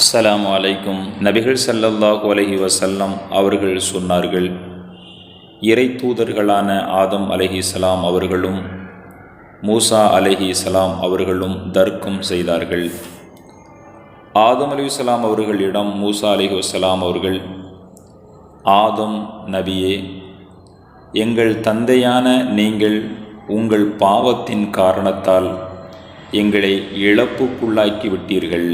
அஸ்ஸலாமு அலைக்கும். நபிகள் சல்லல்லாஹு அலஹி வசல்லம் அவர்கள் சொன்னார்கள் இறை தூதர்களான ஆதம் அலஹி சலாம் அவர்களும் மூசா அலஹி சலாம் அவர்களும் தர்க்கம் செய்தார்கள். ஆதம் சலாம் அவர்களிடம் மூசா அலைஹிஸ்ஸலாம் அவர்கள் ஆதம் நபியே எங்கள் தந்தையான நீங்கள் உங்கள் பாவத்தின் காரணத்தால் எங்களை இழப்புக்குள்ளாக்கி விட்டீர்கள்.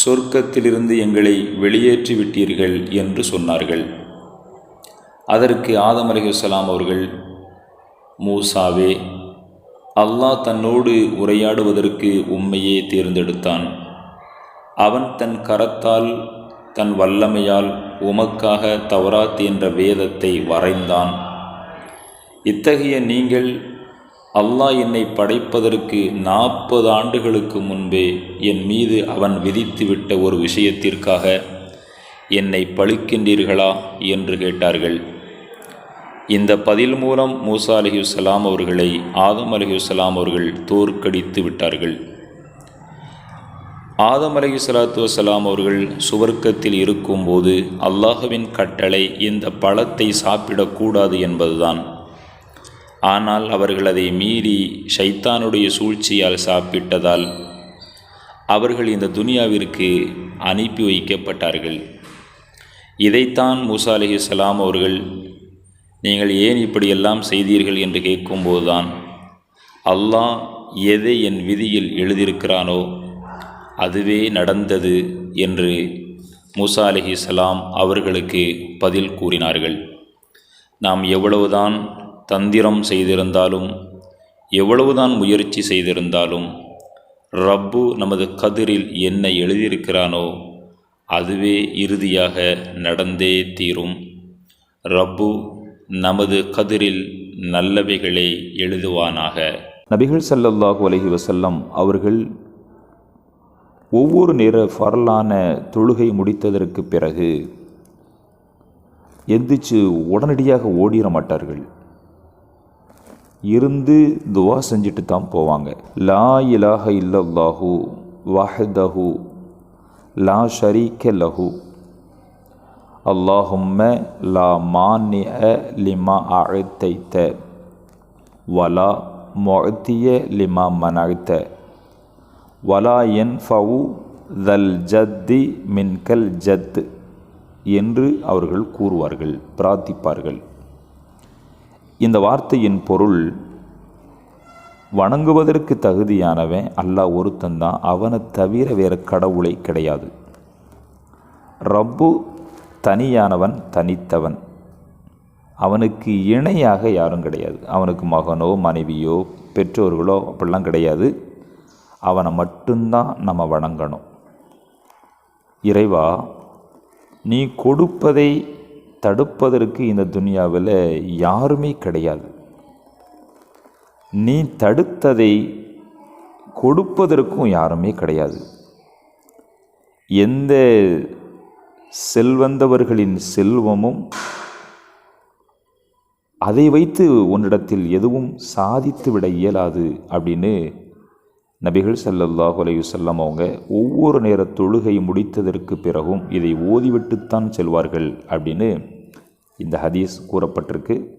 சொர்க்கத்திலிருந்து எங்களை வெளியேற்றி விட்டீர்கள் என்று சொன்னார்கள். அதற்கு ஆதம் அலிஹலாம் அவர்கள் மூசாவே அல்லாஹ் தன்னோடு உரையாடுவதற்கு உண்மையே தேர்ந்தெடுத்தான். அவன் தன் கரத்தால் தன் வல்லமையால் உமக்காக தவராத் என்ற வேதத்தை வரைந்தான். இத்தகைய நீங்கள் அல்லாஹ் என்னை படைப்பதற்கு நாற்பது ஆண்டுகளுக்கு முன்பே என் மீது அவன் விதித்துவிட்ட ஒரு விஷயத்திற்காக என்னை பழிக்கின்றீர்களா என்று கேட்டார்கள். இந்த பதில் மூலம் மூசா அலிஹுசலாம் அவர்களை ஆதம் அலிஹுசலாம் அவர்கள் தோற்கடித்து விட்டார்கள். ஆதம் அலஹி சலாத்து வசலாம் அவர்கள் சுவர்க்கத்தில் இருக்கும்போது அல்லாஹுவின் கட்டளை இந்த பழத்தை சாப்பிடக்கூடாது என்பதுதான். ஆனால் அவர்கள் அதை மீறி ஷைத்தானுடைய சூழ்ச்சியால் சாப்பிட்டதால் அவர்கள் இந்த துனியாவிற்கு அனுப்பி வைக்கப்பட்டார்கள். இதைத்தான் மூசா அலஹி சலாம் அவர்கள் நீங்கள் ஏன் இப்படியெல்லாம் செய்தீர்கள்? என்று கேட்கும்போதுதான் அல்லாஹ் எதை என் விதியில் எழுதியிருக்கிறானோ அதுவே நடந்தது என்று மூசா அலஹி சலாம் அவர்களுக்கு பதில் கூறினார்கள். நாம் எவ்வளவுதான் தந்திரம் செய்திருந்தாலும் எவ்வளவுதான் முயற்சி செய்திருந்தாலும் ரப்பு நமது கதிரில் என்ன எழுதியிருக்கிறானோ அதுவே இறுதியாக நடந்தே தீரும். ரப்பு நமது கதிரில் நல்லவைகளை எழுதுவானாக. நபிகள் ஸல்லல்லாஹு அலஹி வசல்லம் அவர்கள் ஒவ்வொரு நேர ஃபரலான தொழுகை முடித்ததற்கு பிறகு எந்திரிச்சு உடனடியாக ஓடிட மாட்டார்கள். இருந்து துவா செஞ்சுட்டு தான் போவாங்க. லா இலாஹ இல்லல்லாஹு வஹதஹு லா ஷரீக்க லஹு. அல்லாஹும்ம லா மானிய லிமா அழைத்தைத்த வலா மொத்திய லிமா மனழ்த்த வலா என் ஃபவு தல் ஜத்தி மின்கல் ஜத் என்று அவர்கள் கூறுவார்கள் பிரார்த்திப்பார்கள். இந்த வார்த்தையின் பொருள் வணங்குவதற்கு தகுதியானவன் அல்லாஹ் ஒருத்தந்தான் அவனை தவிர வேறு கடவுளை கிடையாது. ரப்பு தனியானவன் தனித்தவன். அவனுக்கு இணையாக யாரும் கிடையாது. அவனுக்கு மகனோ மனைவியோ பெற்றோர்களோ அப்படிலாம் கிடையாது. அவனை மட்டும்தான் நம்ம வணங்கணும். இறைவா நீ கொடுப்பதை தடுப்பதற்கு இந்த துனியாவில் யாருமே கிடையாது. நீ தடுத்ததை கொடுப்பதற்கும் யாருமே கிடையாது. எந்த செல்வந்தவர்களின் செல்வமும் அதை வைத்து உன்னிடத்தில் எதுவும் சாதித்து விட இயலாது அப்படின்னு நபிகள் ஸல்லல்லாஹு அலையுசல்லம் அவங்க ஒவ்வொரு நேர தொழுகை முடித்ததற்கு பிறகும் இதை ஓதிவிட்டுத்தான் செல்வார்கள் அப்படின்னு இந்த ஹதீஸ் கூறப்பட்டிருக்கு.